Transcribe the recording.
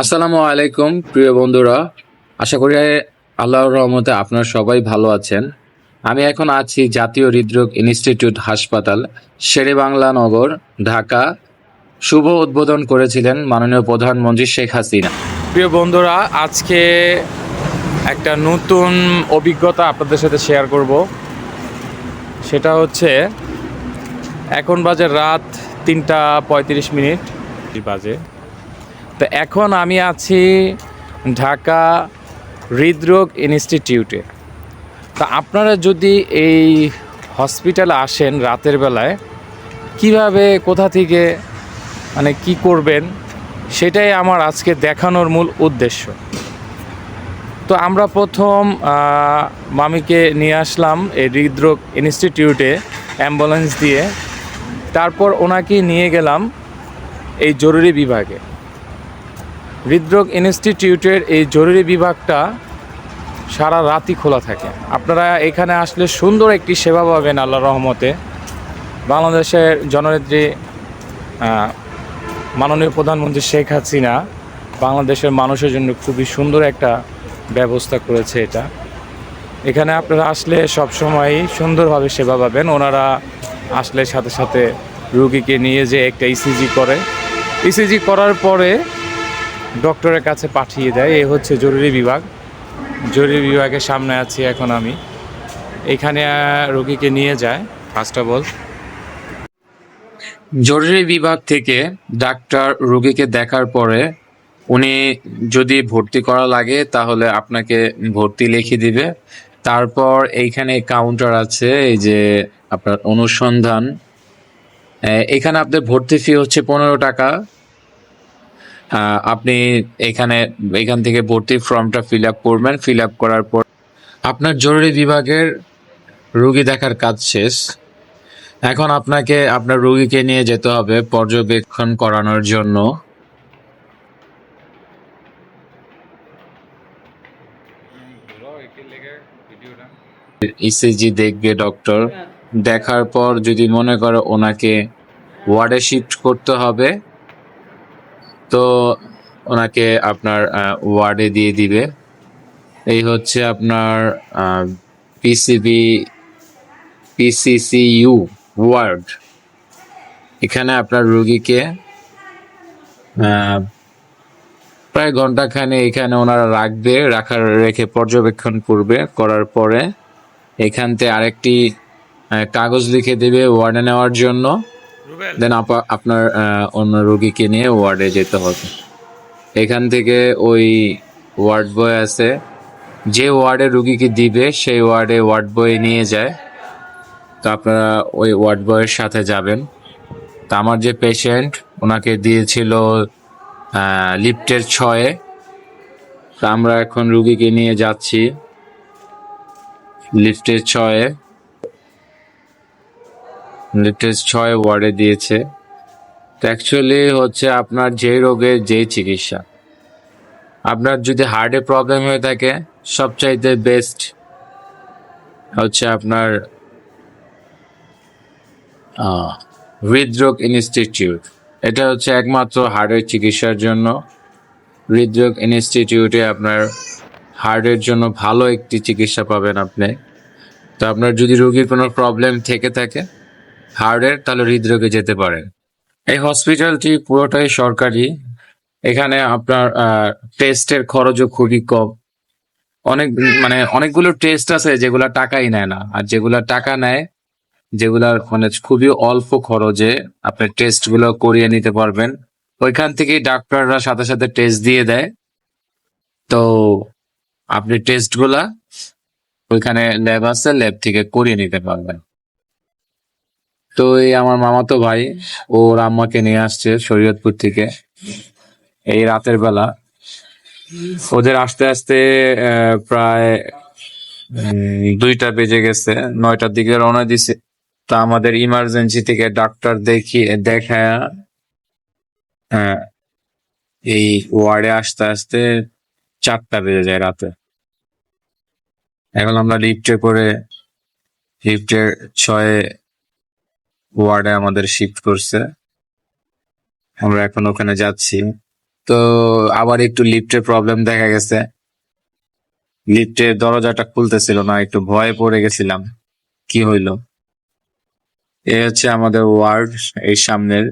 আসসালামু আলাইকুম প্রিয় বন্ধুরা। আশা করি আল্লাহর রহমতে আপনারা সবাই ভালো আছেন। আমি এখন আছি জাতীয় হৃদরোগ ইনস্টিটিউট হাসপাতাল শেরেবাংলা নগর ঢাকা। শুভ উদ্বোধন করেছিলেন মাননীয় প্রধানমন্ত্রী শেখ হাসিনা। প্রিয় বন্ধুরা আজকে একটা নতুন অভিজ্ঞতা আপনাদের সাথে শেয়ার করব। সেটা হচ্ছে এখন বাজে রাত তিনটা পঁয়ত্রিশ মিনিট। বাজে। তো এখন আমি আছি ঢাকা হৃদরোগ ইনস্টিটিউটে। তা আপনারা যদি এই হসপিটালে আসেন রাতের বেলায়, কীভাবে, কোথা থেকে মানে কি করবেন, সেটাই আমার আজকে দেখানোর মূল উদ্দেশ্য। তো আমরা প্রথম মামিকে নিয়ে আসলাম এই হৃদরোগ ইনস্টিটিউটে অ্যাম্বুলেন্স দিয়ে। তারপর ওনাকে নিয়ে গেলাম এই জরুরি বিভাগে। হৃদরোগ ইনস্টিটিউটের এই জরুরি বিভাগটা সারা রাতই খোলা থাকে। আপনারা এখানে আসলে সুন্দর একটি সেবা পাবেন আল্লাহ রহমতে। বাংলাদেশের জননেত্রী মাননীয় প্রধানমন্ত্রী শেখ হাসিনা বাংলাদেশের মানুষের জন্য খুবই সুন্দর একটা ব্যবস্থা করেছে এটা। এখানে আপনারা আসলে সবসময়ই সুন্দরভাবে সেবা পাবেন। ওনারা আসলে সাথে সাথে রুগীকে নিয়ে যে একটা ইসিজি করে। ইসিজি করার পরে ডক্টরের কাছে পাঠিয়ে দেয়। এ হচ্ছে জরুরি বিভাগ। জরুরি বিভাগের সামনে আছি এখন আমি। এখানে রোগীকে নিয়ে যায় ফার্স্ট অফ অল জরুরি বিভাগ থেকে ডাক্তার রোগীকে দেখার পরে উনি যদি ভর্তি করা লাগে, তাহলে আপনাকে ভর্তি লিখে দিবে। তারপর এইখানে কাউন্টার আছে, এই যে আপনার অনুসন্ধান। এখানে আপনার ভর্তি ফি হচ্ছে পনেরো টাকা। আপনি এখানে এখান থেকে ভর্তি ফর্মটা ফিল আপ করবেন। ফিল আপ করার পর আপনার জরুরি বিভাগের রোগী দেখার কাজ শেষ। এখন আপনাকে আপনার রুগীকে নিয়ে যেতে হবে পর্যবেক্ষণ করানোর জন্য। ইসিজি দেখবে ডক্টর দেখার পর যদি মনে করো ওনাকে ওয়ার্ডে শিফট করতে হবে তো ওনাকে আপনার ওয়ার্ডে দিয়ে দিবে। এই হচ্ছে আপনার পিসিবি পিসিসিইউ ওয়ার্ড এখানে আপনার রুগীকে প্রায় ঘন্টাখানে এখানে ওনারা রাখবে, রাখার, রেখে পর্যবেক্ষণ করবে, করার পরে এখান থেকে আরেকটি কাগজ লিখে দেবে ওয়ার্ডে নেওয়ার জন্য। দেন আপনার অন্য রোগীকে নিয়ে ওয়ার্ডে যেতে হবে। এখান থেকে ওই ওয়ার্ড বয় আছে, যে ওয়ার্ডে রুগীকে দিবে, সেই ওয়ার্ডে ওয়ার্ড বয় নিয়ে যায়। তো আপনারা ওই ওয়ার্ড বয়ের সাথে যাবেন। তো আমার যে পেশেন্ট, ওনাকে দিয়েছিল লিফটের ছয়ে। তো আমরা এখন রুগীকে নিয়ে যাচ্ছি, লিফটের ছয়ে। লিফটের ছয় ওয়ার্ডে দিয়েছে। তো অ্যাকচুয়ালি হচ্ছে আপনার যে রোগের যেই চিকিৎসা। আপনার যদি হার্টে প্রবলেম হয়ে থাকে, সবচাইতে বেস্ট হচ্ছে আপনার হৃদরোগ ইনস্টিটিউট এটা হচ্ছে একমাত্র হার্টের চিকিৎসার জন্য। হৃদরোগ ইনস্টিটিউটে আপনার হার্টের জন্য ভালো একটি চিকিৎসা পাবেন আপনি। তো আপনার যদি রোগীর কোনো প্রবলেম থেকে থাকে হার্টের, তাহলে হৃদরোগে যেতে পারেন এই হসপিটালটি পুরোটাই সরকারি। এখানে আপনার টেস্টের খরচও খুবই কম। অনেক মানে অনেকগুলো টেস্ট আছে যেগুলা টাকাই নেয় না। আর যেগুলা টাকা নেয়, যেগুলা মানে খুবই অল্প খরচে আপনি টেস্টগুলো করিয়ে নিতে পারবেন। ওইখান থেকে ডাক্তাররা সাথে সাথে টেস্ট দিয়ে দেয়। তো আপনি টেস্টগুলা ওইখানে ল্যাব আছে ল্যাব থেকে করিয়ে নিতে পারবেন। তো এই আমার মামাতো ভাই ওর আম্মাকে নিয়ে আসছে শরীয়তপুর থেকে। এই রাতের বেলা। ওদের আস্তে আস্তে প্রায় দুইটা বেজে গেছে, নয়টার দিকে রওনা দিছে। তা আমাদের ইমার্জেন্সি থেকে ডাক্তার দেখিয়ে, দেখায় হ্যাঁ এই ওয়ার্ডে আসতে আসতে চারটা বেজে যায় রাতে। এখন আমরা লিফটে করে লিফটের ছয়ে ওয়ার্ডে আমাদের শিফট করছে। আমরা এখন ওখানে যাচ্ছি। তো আবার একটু লিফটের প্রবলেম দেখা গেছে। লিফটের দরজাটা খুলতেছিল না, একটু ভয়ে পড়ে গেছিলাম। কি হইল? এ হচ্ছে আমাদের ওয়ার্ড, এই সামনের।